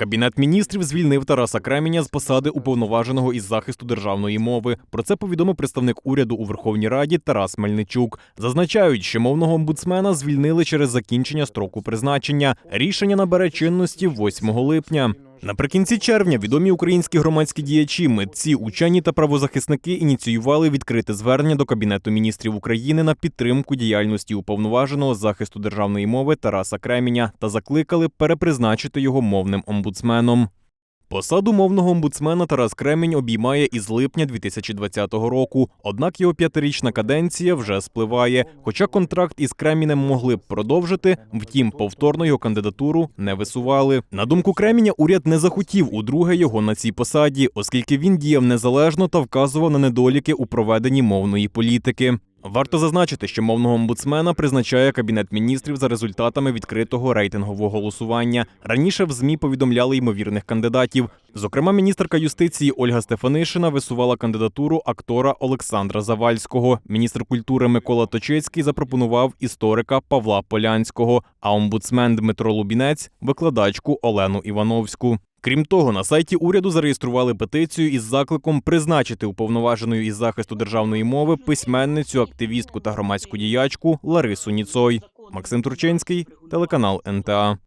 Кабінет міністрів звільнив Тараса Кременя з посади уповноваженого із захисту державної мови. Про це повідомив представник уряду у Верховній Раді Тарас Мельничук. Зазначають, що мовного омбудсмена звільнили через закінчення строку призначення. Рішення набере чинності 8 липня. Наприкінці червня відомі українські громадські діячі, митці, учені та правозахисники ініціювали відкрите звернення до Кабінету міністрів України на підтримку діяльності уповноваженого захисту державної мови Тараса Кременя та закликали перепризначити його мовним омбудсменом. Посаду мовного омбудсмена Тарас Кремінь обіймає із липня 2020 року. Однак його п'ятирічна каденція вже спливає. Хоча контракт із Кремінем могли б продовжити, втім, повторно його кандидатуру не висували. На думку Креміня, уряд не захотів удруге його на цій посаді, оскільки він діяв незалежно та вказував на недоліки у проведенні мовної політики. Варто зазначити, що мовного омбудсмена призначає кабінет міністрів за результатами відкритого рейтингового голосування. Раніше в змі повідомляли ймовірних кандидатів. Зокрема, міністерка юстиції Ольга Стефанишина висувала кандидатуру актора Олександра Завальського. Міністр культури Микола Точицький запропонував історика Павла Полянського, а омбудсмен Дмитро Лубінець викладачку Олену Івановську. Крім того, на сайті уряду зареєстрували петицію із закликом призначити уповноваженою із захисту державної мови письменницю, активістку та громадську діячку Ларису Ніцой. Максим Турчинський, телеканал НТА.